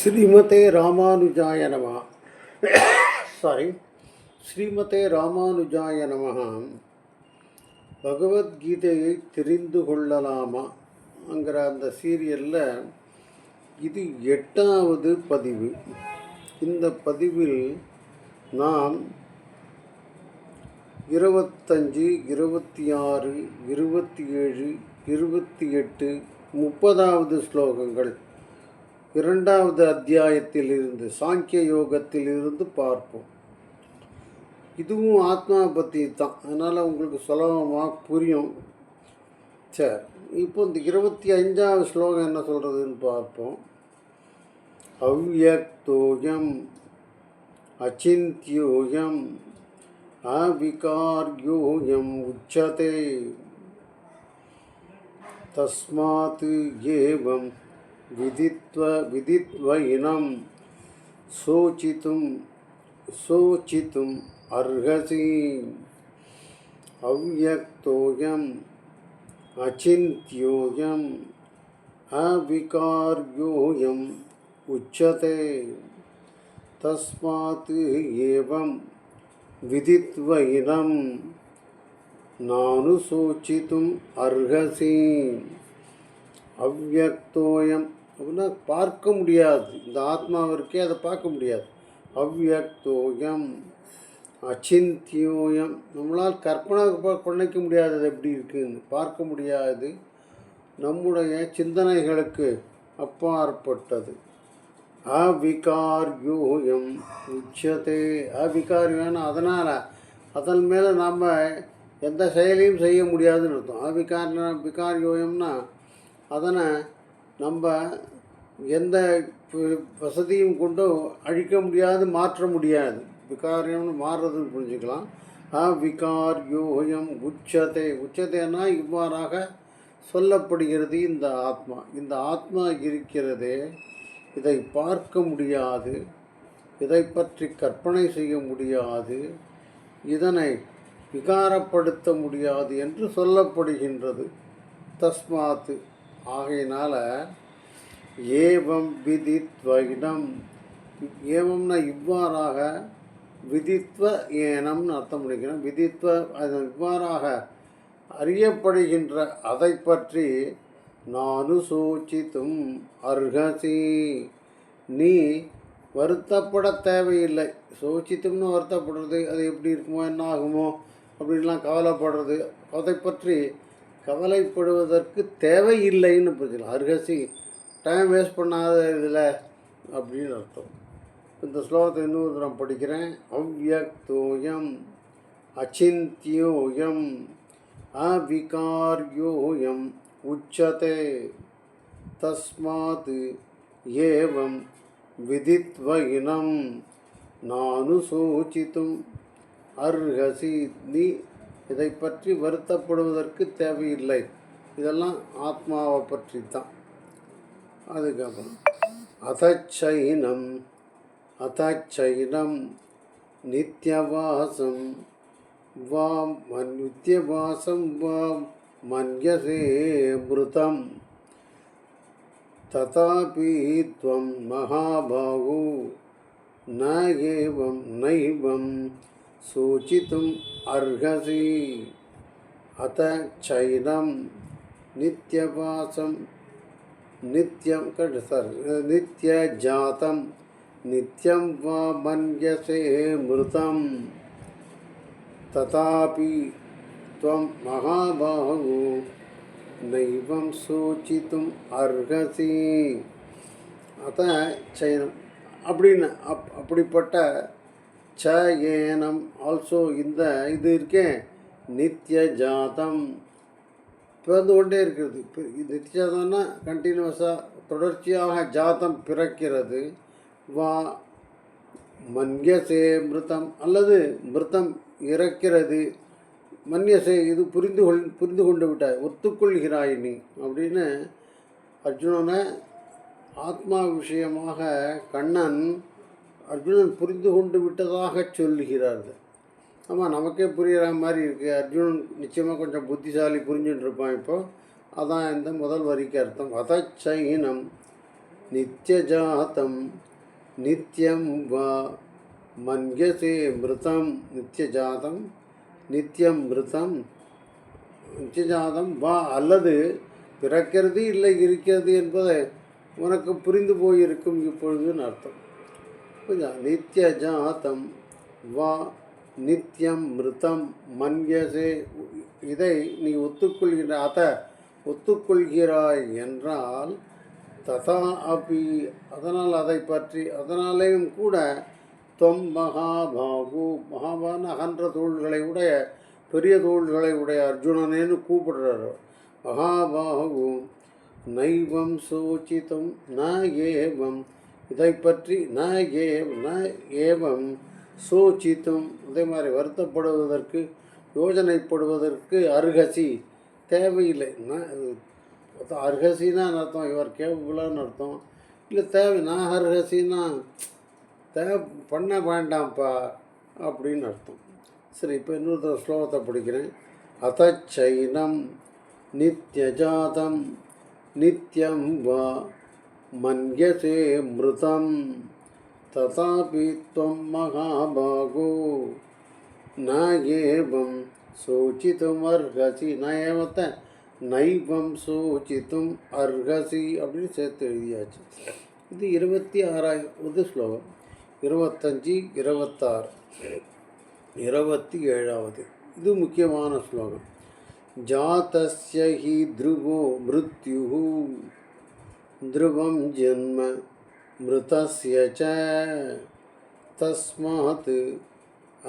ஸ்ரீமதே ராமானுஜாய நம. சாரி ஸ்ரீமதே ராமானுஜாய நம. பகவத்கீதையை தெரிந்து கொள்ளலாமாங்கிற அந்த சீரியலில் இது எட்டாவது பதிவு. இந்த பதிவில் நாம் இருபத்தஞ்சு இருபத்தி ஆறு இருபத்தி ஏழு இருபத்தி எட்டு முப்பதாவது ஸ்லோகங்கள் இரண்டாவது அத்தியாயத்தில் இருந்து சாங்கிய யோகத்தில் இருந்து பார்ப்போம். இதுவும் ஆத்மா பற்றி தான் அதனால் உங்களுக்கு சுலபமாக புரியும். சரி இப்போ இந்த இருபத்தி அஞ்சாவது ஸ்லோகம் என்ன சொல்கிறதுன்னு பார்ப்போம். அவ்யக்தோயம் அச்சிந்தியோயம் அவிகார்யோயம் உச்சதே. தஸ்மாத் ஏவம். विदित्व विदित्वयिनं शोचितुं शोचितुम् अर्हसि। अव्यक्तोऽयम् अचिन्त्योऽयम् अविकार्योऽयम् उच्यते। तस्मात् एवं विदिद्वहिनं नानुशोचितुम् अर्हसि। अव्यक्तोऽयम् அப்படின்னா பார்க்க முடியாது. இந்த ஆத்மாவிற்கே அதை பார்க்க முடியாது. அவ்வியக்தோயம் அச்சிந்தியோயம். நம்மளால் கற்பனை ப- முடியாது முடியாதது எப்படி இருக்குதுன்னு பார்க்க முடியாது. நம்முடைய சிந்தனைகளுக்கு அப்பாற்பட்டது. அவிகார்யோயம் உச்சதே. அவிகாரியம் அதனால் அதன் மேலே நாம் எந்த செயலையும் செய்ய முடியாதுன்னு அர்த்தம். அவிகார விகாரியோயம்னா அதனை நம்ம எந்த வசதியும் கொண்டு அழிக்க முடியாது மாற்ற முடியாது. விகாரியம்னு மாறுறதுன்னு புரிஞ்சுக்கலாம். அவிகார்யோயம் உச்சத்தை உச்சத்தைனா இவ்வாறாக சொல்லப்படுகிறது இந்த ஆத்மா. இந்த ஆத்மா இருக்கிறதே இதை பார்க்க முடியாது இதை பற்றி கற்பனை செய்ய முடியாது இதனை விகாரப்படுத்த முடியாது என்று சொல்லப்படுகின்றது. தஸ்மாத்து ஆகையினால் ஏவம் விதித்வைனம் ஏவம்னா இவ்வாறாக விதித்வ ஏனம்னு அர்த்தம் பண்ணிக்கணும். விதித்வ அது இவ்வாறாக அறியப்படுகின்ற அதை பற்றி நானு சூச்சித்தும் அருகசி. நீ வருத்தப்பட தேவையில்லை. சோச்சித்தும்னு வருத்தப்படுறது அது எப்படி இருக்குமோ என்ன ஆகுமோ அப்படின்லாம் கவலைப்படுறது அதை பற்றி கவலைப்படுவதற்கு தேவையில்லைன்னு புரிஞ்சுக்கலாம் அர்ஹசி டைம் வேஸ்ட் பண்ணாத இதில் அப்படின்னு அர்த்தம். இந்த ஸ்லோகத்தை இன்னொரு தரம் படிக்கிறேன். அவ்வக்தோயம் அச்சிந்தியோயம் அவிகார்யோயம் உச்சதே தஸ்மாத் ஏவம் விதித்வயினம் நானு சூச்சித்தும் அர்ஹசி நீ இதை பற்றி வருத்தப்படுவதற்கு தேவையில்லை. இதெல்லாம் ஆத்மாவை பற்றி தான் அதுக்கப்புறம் அதச்சைனம் அதச்சைனம் நித்யவாசம் வாம் நித்யவாசம் வாம் மன்யசே மிருதம் ததாபி துவம் மகாபாகு ந நைவம் सूचितुम् अर्हसि अत चैनं नित्यवासं नित्यं कट् सर् नित्यजातं नित्यं वा मन्यसे मृतं तथापि त्वं महाबाहु நைவம் சூச்சித்தும் அர்ஹசி அத சயனம் அப்படின்னு அப் அப்படிப்பட்ட ச ஏனம் ஆல்சோ இந்த இது இருக்கே நித்திய ஜாதம் பிறந்து கொண்டே இருக்கிறது. இப்போ இது நித்திய ஜாதம்னா கண்டினியூஸாக தொடர்ச்சியாக ஜாதம் பிறக்கிறது. வா மன்யசே மிருதம் அல்லது மிருத்தம் இறக்கிறது. மன்யசே இது புரிந்து கொள் புரிந்து கொண்டு விட்டாய். ஒத்துக்கொள்கிறாய் நீ. அப்படின்னு அர்ஜுனனை ஆத்மா விஷயமாக கண்ணன் அர்ஜுனன் புரிந்து கொண்டு விட்டதாக சொல்லுகிறார்கள். ஆமாம் நமக்கே புரிகிற மாதிரி இருக்குது அர்ஜுனன் நிச்சயமாக கொஞ்சம் புத்திசாலி புரிஞ்சுட்டுருப்பான் இப்போ. அதான் இந்த முதல் வரிக்கு அர்த்தம். அதச்சைனம் நித்தியஜாத்தம் நித்தியம் வா மன்யசே மிருதம் நித்தியஜாதம் நித்தியம் மிருதம் நித்தியஜாதம் வா அல்லது பிறக்கிறது இல்லை இருக்கிறது என்பதை உனக்கு புரிந்து போயிருக்கும் இப்பொழுதுன்னு அர்த்தம். புரியுதா நித்தியஜாதம் வா நித்தியம் மிருத்தம் மன்யசே. இதை நீ ஒத்துக்கொள்கிற அத ஒத்துக்கொள்கிறாய் என்றால் ததா அபி. அதனால் அதை பற்றி அதனாலேயும் கூட தொம் மகாபாகு. மகாபான் அகன்ற தோள்களை உடைய பெரிய தோள்களை உடைய அர்ஜுனனேன்னு கூப்பிடுறாரு. மகாபாகு நைவம் சோச்சிதம் ந ஏவம் இதை பற்றி ந ஏ ந ஏவம் சூச்சித்தும் அதே மாதிரி வருத்தப்படுவதற்கு யோஜனைப்படுவதற்கு அருகசி. தேவையில்லை. நான் அர்த்தம் அர்த்தம்? இவர் கேபுலான்னு அர்த்தம். இல்லை தேவை நான் அருகசின்னா தேவை பண்ண வேண்டாம்ப்பா அப்படின்னு அர்த்தம். சரி இப்போ இன்னொரு ஸ்லோகத்தை படிக்கிறேன். அத்தச்சைனம் நித்யஜாதம் நித்யம் வா மன்யசே மிருதம் ததாபி त्वं மகாபாகோ न एवं சோச்சித்துமர்ஹசி ந ஏவத்த நைவம் சோச்சித்தும் அர்ஹசி அப்படின்னு சேர்த்து எழுதியாச்சு இது இருபத்தி ஆறாவது ஸ்லோகம் இருபத்தஞ்சி இருபத்தாறு இருபத்தி ஏழாவது இது முக்கியமான ஸ்லோகம் ஜாத்தஸ்ய ஹி த்ருவோ மிருத்யு ध्रुवं जन्म मृतस्य च तस्मात्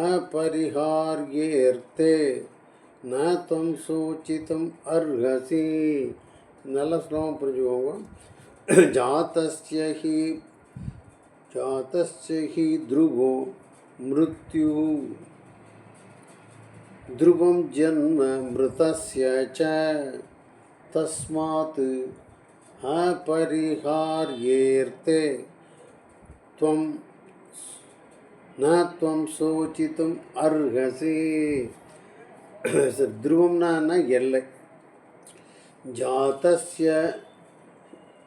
अपरिहार्येऽर्थे न त्वं சோச்சித்தும் அர்ஹசி நல்ல ஸ்லோகம் புரிஞ்சுக்கோங்க ஜாத்தஸ்ய ஹி ஜாத்தஸ்ய ஹி த்ருவோ மிருத்யு ध्रुवं जन्म मृतस्य च तस्मात् अपरिहार्येऽर्थे त्वं न त्वं சோச்சித்தும் அர்ஹசி சரி, துருவம்னா என்ன? எல்லை ஜாத்தஸ்ய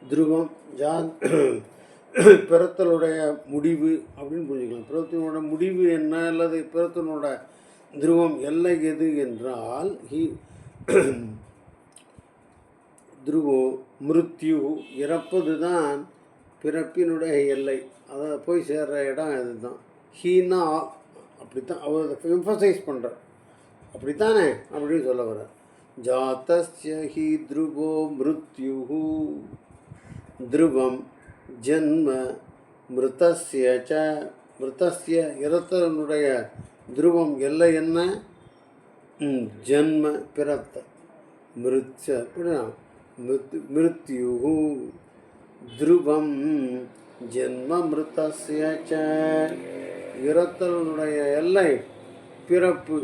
துருவம் ஜா பிறத்தலுடைய முடிவு அப்படின்னு புரிஞ்சுக்கலாம் பிறத்தினோட முடிவு என்ன அல்லது பிறத்தினோட துருவம் எல்லை எது என்றால் ஹி துருவோ மிருத்யு இறப்பது தான் பிறப்பினுடைய எல்லை. அதை போய் சேர்ற இடம் அதுதான். ஹீனா அப்படித்தான். அவர் எம்ஃபசைஸ் பண்ணுறார் அப்படித்தானே? அப்படின்னு சொல்ல வர ஜாத்தஸ்ய ஹி த்ருவோ மிருத்யு த்ருவம் ஜன்ம மிருதஸ்ய ச. மிருதஸ்ய இறத்தனுடைய துருவம் எல்லை என்ன? ஜென்ம ஜன்ம பிறத்த. மிருச்ச அப்படின்னா மிருத் மிருத்யு த்ருவம் ஜென்ம மிருதஸ்ய இறத்தலுடைய எல்லை பிறப்பு.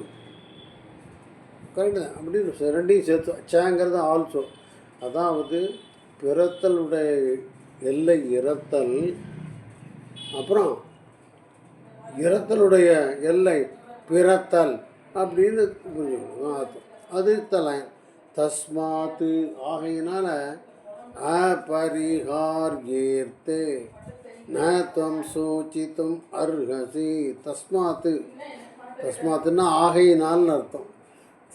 கரெக்டு அப்படின்னு ரெண்டையும் சேர்த்து சேங்கிறது ஆல்சோ அதாவது பிறத்தலுடைய எல்லை இறத்தல் அப்புறம் இறத்தலுடைய எல்லை பிறத்தல் அப்படின்னு புரிஞ்சுக்கணும். அது தலை தஸ்மாத்து ஆகையினால அபரிஹார்யேர்த்தே ந துவம் சூச்சித்தும் அர்ஹசி. தஸ்மாத்து தஸ்மாத்துன்னா ஆகையினால்னு அர்த்தம்.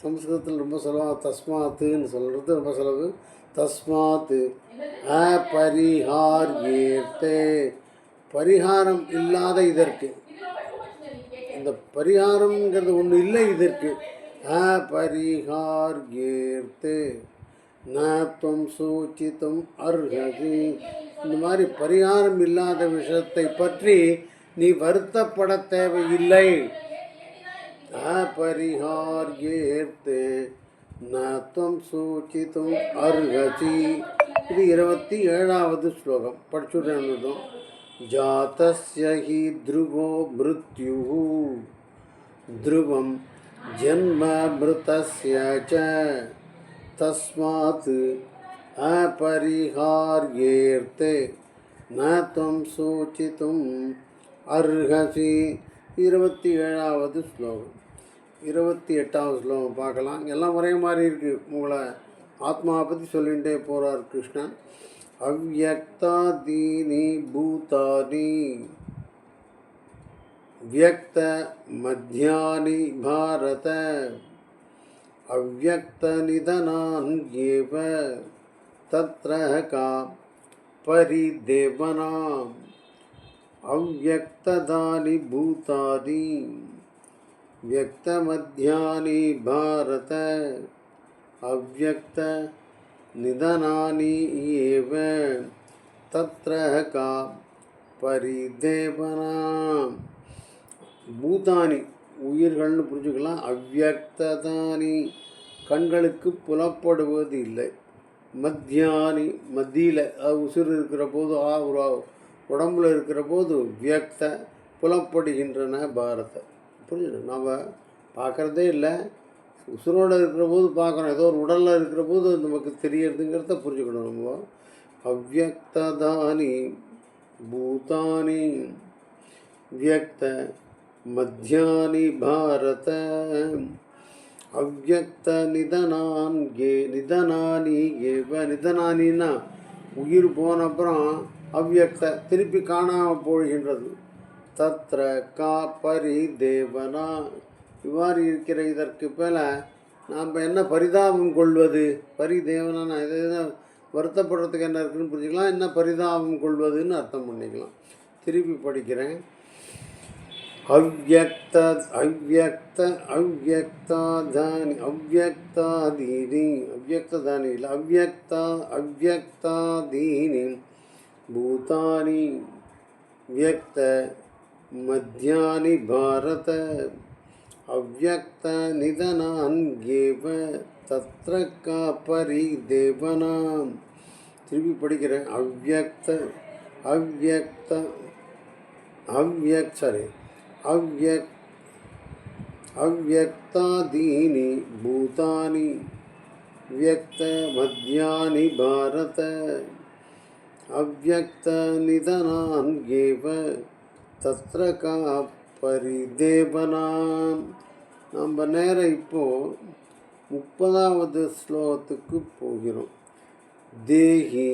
சம்ஸ்கிருதத்தில் ரொம்ப செலவாக தஸ்மாத்துன்னு சொல்கிறது ரொம்ப செலவு தஸ்மாத்து அபரிஹார்யேர்த்தே பரிகாரம் இல்லாத இதற்கு. இந்த பரிகாரம்ங்கிறது ஒன்று இல்லை இதற்கு. அபரிஹார்யேர்த்தே நாத்தம் சூச்சித்தம் அர்ஹசி இந்த மாதிரி பரிகாரம் இல்லாத விஷயத்தை பற்றி நீ வருத்தப்பட தேவையில்லை அபரிஹார்யேர்த்தே நாத்தம் சூச்சித்தும் அர்ஹசி இது இருபத்தி ஏழாவது ஸ்லோகம் படிச்சுட்டேன் ஜாத்தஸ்ய ஹி த்ருவோ மிருத்யுः ध्रुवं जन्म मृतस्य च तस्मात् अपरिहार्येऽर्थे न त्वं சோச்சித்தும் அர்ஹசி இருபத்தி ஏழாவது ஸ்லோகம் இருபத்தி எட்டாவது ஸ்லோகம் பார்க்கலாம் எல்லாம் ஒரே மாதிரி இருக்குது உங்களை ஆத்மாவை பற்றி சொல்லிகிட்டே போகிறார் கிருஷ்ணன் अव्यक्तादीनि भूतानि व्यक्तमध्यानि भारत अव्यक्तनिधनान्येव तत्र का परिदेवनाम् अव्यक्तदानि भूतानि व्यक्तमध्यानि भारत अव्यक्तनिधनानि एव तत्र का परिदेवनाम् பூதானி உயிர்கள்னு புரிஞ்சுக்கலாம். அவ்வக்ததானி கண்களுக்கு புலப்படுவது இல்லை. மத்தியானி மத்தியில் உசுர் இருக்கிற போது ஆ ஒரு உடம்புல இருக்கிற போது வியக்த புலப்படுகின்றன பாரத. புரிஞ்சுது? நாம் பார்க்குறதே இல்லை. உசுரோடு இருக்கிற போது பார்க்குறோம் ஏதோ ஒரு உடலில் இருக்கிற போது நமக்கு தெரியறதுங்கிறத புரிஞ்சுக்கணும் நம்ம. அவ்வக்ததானி பூதானி வியக்த மத்தியானி பாரத அவ்வக்த நிதனான் ஏ நிதனானி ஏவ நிதனானின்னா உயிர் போன அப்புறம் அவ்வக்த திருப்பி காணாமல் போகின்றது. தத்ர கா பரி தேவனா. இவ்வாறு இருக்கிற இதற்கு பேல நாம் என்ன பரிதாபம் கொள்வது? பரிதேவனா தேவனா இது வருத்தப்படுறதுக்கு என்ன இருக்குன்னு புரிஞ்சுக்கலாம். என்ன பரிதாபம் கொள்வதுன்னு அர்த்தம் பண்ணிக்கலாம். திருப்பி படிக்கிறேன். ಅವ್ಯಕ್ತ ಅವ್ಯಕ್ತ ಅವ್ಯಕ್ತಾಧಾನಿ ಅವ್ಯಕ್ತಾದೀನಿ ಅವ್ಯಕ್ತಧಾನಿ ಇಲ್ಲ ಅವ್ಯಕ್ತ ಅವ್ಯಕ್ತಾದೀನಿ ಭೂತಾನಿ ವ್ಯಕ್ತ ಮಧ್ಯಾನಿ ಭಾರತ ಅವ್ಯಕ್ತ நிதனான்கேவ தத்ர காப்பரி தேவனாம் திருப்பி படிக்கிறேன் அவ்வியக்த அவ்வியக்த அவ்வியக் சாரி அவ்வக் அவ்வக்தாதீனி பூதானி व्यक्त मध्यानि भारत அவ்வக்தநிதனான்யேவ தத்ர கா பரிதேவனாம் நம்ம நேரம் இப்போ முப்பதாவது ஸ்லோகத்துக்கு போகிறோம் தேஹி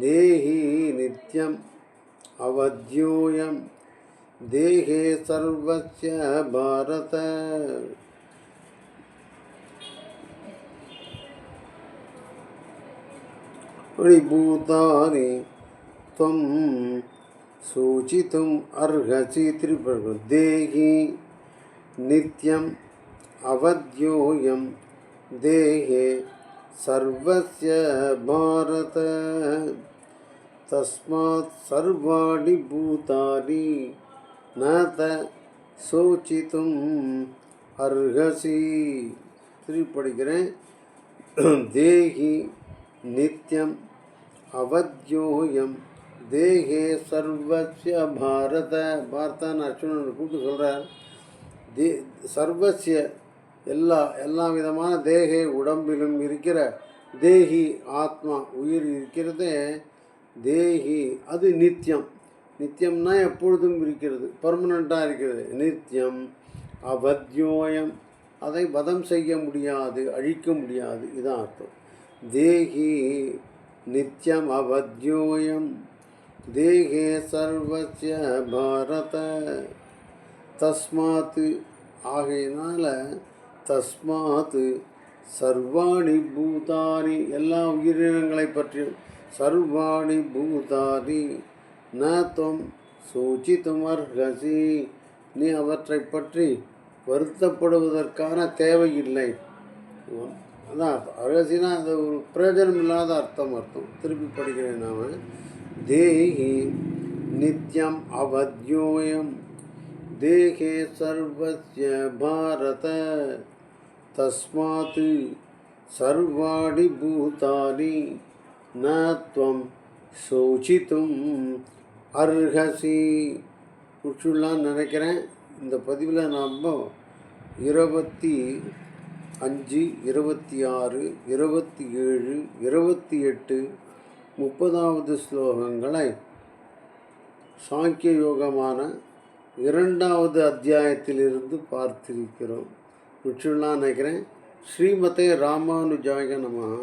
தேஹி நித்யம் அவத்யோயம் देहे सर्वस्य भारत। परिभूतानि त्वं सूचितुम् अर्हसि त्रिप्रदेहि नित्यम् अवध्योऽयं देहे सर्वस्य भारत। तस्मात् सर्वाणि भूतानि न சோச்சித்தும் அர்ஹசி. திருப்பி படிக்கிறேன். தேகி நித்யம் அவத்யோயம். தேகே சர்வசிய பாரத. பாரதான்னு அர்ஜுனன் கூப்பிட்டு சொல்கிறார் தே சர்வசிய எல்லா எல்லா விதமான தேகே உடம்பிலும் இருக்கிற தேகி ஆத்மா உயிர் இருக்கிறதே. தேகி அது நித்தியம் நித்தியம்னா எப்பொழுதும் இருக்கிறது பர்மனண்ட்டாக இருக்கிறது. நித்தியம் அவத்யோயம். அதை வதம் செய்ய முடியாது அழிக்க முடியாது இதான் அர்த்தம். தேகி நித்தியம் அவத்யோயம். தேகே சர்வசிய பாரத. தஸ்மாத்து. ஆகையினால் தஸ்மாத் சர்வாணி பூதாரி எல்லா உயிரினங்களை பற்றியும் சர்வாணி பூதாரி. ந துவம் சூச்சித்தும் நீ அவற்றை பற்றி வருத்தப்படுவதற்கான தேவையில்லை. அதான் அர்ஹசினா அது ஒரு பிரயோஜனம் இல்லாத அர்த்தம் அர்த்தம். திருப்பி படிக்கிறேன் நாம். தேஹி நித்யம் அவத்யோயம். தேகே சர்வசிய பாரத. தஸ்மாத் சர்வாணி பூதானி. ந துவம் சோசித்தும் அருகசி குற்றுலான்னு நினைக்கிறேன். இந்த பதிவில் நாம் இருபத்தி அஞ்சு இருபத்தி ஆறு இருபத்தி ஏழு இருபத்தி எட்டு முப்பதாவது ஸ்லோகங்களை சாங்கிய யோகமான இரண்டாவது அத்தியாயத்திலிருந்து பார்த்திருக்கிறோம். முடிச்சுடலான்னு நினைக்கிறேன். ஸ்ரீமதே ராமானுஜாய நம